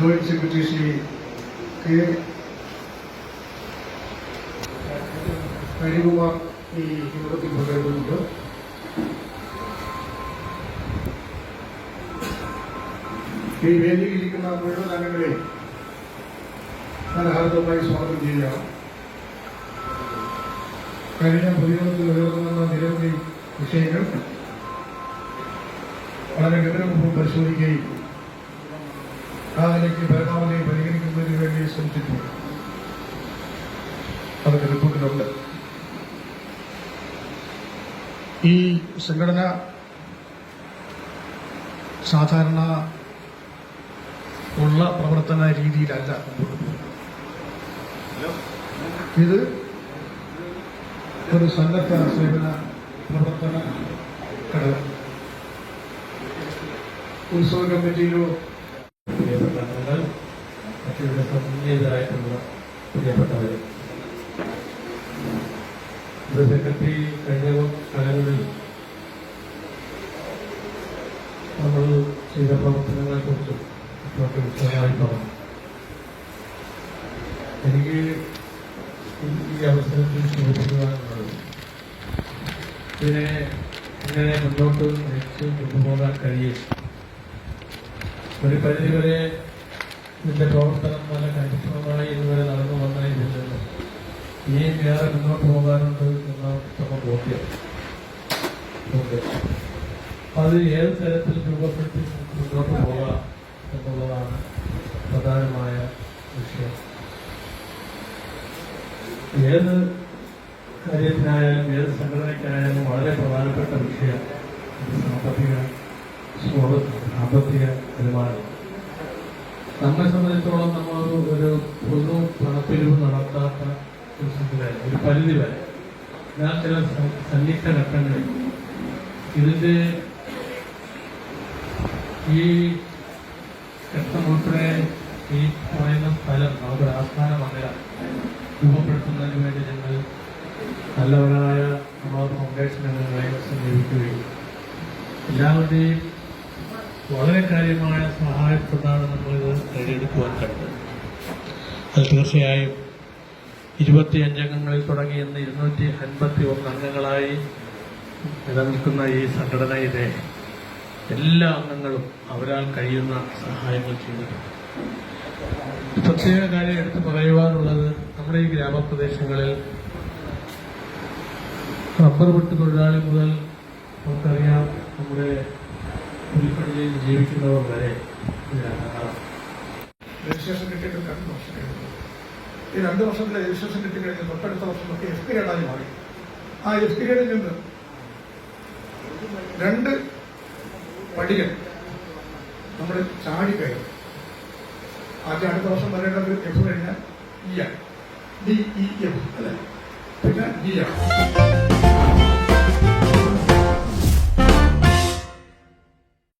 Joint secretary Shri K. Harikumar ഈ യോഗത്തിൽ പങ്കെടുക്കുന്നുണ്ട്. ഈ വേദിയിൽ ഇരിക്കുന്ന മുഴുവൻ അംഗങ്ങളെ ഞാൻ ഹാർദവമായി സ്വാഗതം ചെയ്യുകയാണ്. കഴിഞ്ഞ പൊതുയോഗത്തിൽ ഉയർന്നുവന്ന നിരവധി വിഷയങ്ങൾ വളരെ ഗൗരവപൂർവം പരിശോധിക്കുകയും അതിലേക്ക് പരമാവധി പരിഗണിക്കുന്നതിന് വേണ്ടി ശ്രമിച്ചിട്ടുണ്ട്. അതൊക്കെ റിപ്പോർട്ടിലുണ്ട്. ഈ സംഘടന സാധാരണ ഉള്ള പ്രവർത്തന രീതിയിലല്ല മുമ്പോട്ട് പോകുന്നത് ഇത് ഒരു സന്നദ്ധ സേവന പ്രവർത്തന ഘടകം. ഉത്സവ കമ്മിറ്റിയിലോ മറ്റിവിടെ സന്നിഹിതരായിട്ടുള്ള പ്രിയപ്പെട്ടവർ ഇത് സെക്രട്ടറി കഴിഞ്ഞ കാലങ്ങളിൽ നമ്മൾ ചെയ്ത പ്രവർത്തനങ്ങളെക്കുറിച്ചും മറ്റൊക്കെ വിശദമായി പറഞ്ഞു. എനിക്ക് ഈ അവസരത്തിൽ ചോദിക്കുവാനുള്ളത് ഇതിനെ ഇങ്ങനെ മുന്നോട്ട് നയിച്ച് കൊണ്ടുപോകാൻ കഴിയും? ഒരു പരിധിവരെ ഇതിന്റെ പ്രവർത്തനം നല്ല കാര്യക്ഷമമായി ഇതുവരെ നടന്നു വന്ന ഇതിൽ ഈ ഏറെ മുന്നോട്ട് പോകാനുണ്ട് എന്ന ഉത്തമ ബോധ്യം. അത് ഏത് തരത്തിൽ രൂപപ്പെടുത്തി മുന്നോട്ട് പോകാം എന്നുള്ളതാണ് പ്രധാനമായ വിഷയം. ഏത് കാര്യത്തിനായാലും ഏത് സംഘടനയ്ക്കായാലും വളരെ പ്രധാനപ്പെട്ട വിഷയം. സാമ്പത്തിക സാമ്പത്തിക വരുമാനം നമ്മെ സംബന്ധിച്ചോളം നമ്മൾ ഒരു പൊതു പണപ്പിരിവ് നടത്താത്ത ഒരു സംവിധാനം ഒരു പരിധി വരെ ഞാൻ ചില സന്നിഗ്ധ ഘട്ടങ്ങളിൽ ഇതിന്റെ ഈ ഘട്ടം ഉൾപ്പെടെ ഈ പറയുന്ന സ്ഥലം നമ്മുടെ ആസ്ഥാന രൂപപ്പെടുത്തുന്നതിന് വേണ്ടി ഞങ്ങൾ നല്ലവരായ നമ്മളെ ഫൗണ്ടേഷൻ അംഗങ്ങളെ സമീപിക്കുകയും എല്ലാവരുടെയും വളരെ കാര്യമായ സഹായത്തോടാണ് നമ്മളിത് നേടിയെടുക്കുവാൻ കഴിഞ്ഞത് അത് തീർച്ചയായും ഇരുപത്തി അംഗങ്ങളിൽ തുടങ്ങി ഇന്ന് ഇരുന്നൂറ്റി അൻപത്തി ഒന്ന് അംഗങ്ങളായി നിലനിൽക്കുന്ന ഈ സംഘടനയിലെ എല്ലാ അംഗങ്ങളും അവരാൽ കഴിയുന്ന സഹായങ്ങൾ ചെയ്തിട്ടുണ്ട്. പ്രത്യേക കാര്യം എടുത്തു പറയുവാനുള്ളത് നമ്മുടെ ഈ ഗ്രാമപ്രദേശങ്ങളിൽ റബ്ബർ വെട്ട് തൊഴിലാളി മുതൽ നമുക്കറിയാം നമ്മുടെ പുലിപ്പണിയിൽ ജീവിക്കുന്നവർ വരെ രജിസ്ട്രേഷൻ കിട്ടിയിട്ട് രണ്ട് വർഷം കഴിഞ്ഞു. ഈ രണ്ട് വർഷത്തിലെ രജിസ്ട്രേഷൻ കിട്ടിക്കഴിഞ്ഞ് തൊട്ടടുത്ത വർഷമൊക്കെ എഫ് പീരിയഡായി മാറി. ആ എഫ് പീരിയഡിൽ നിന്ന് രണ്ട് പടികൾ നമ്മൾ ചാടി കയറും ആദ്യം അടുത്ത വർഷം വരേണ്ടത് എഫ് കഴിഞ്ഞാൽ ഇ ആണ്. ഡി ഇ എഫ് അല്ലെ? പിന്നെ ഡി ആണ്.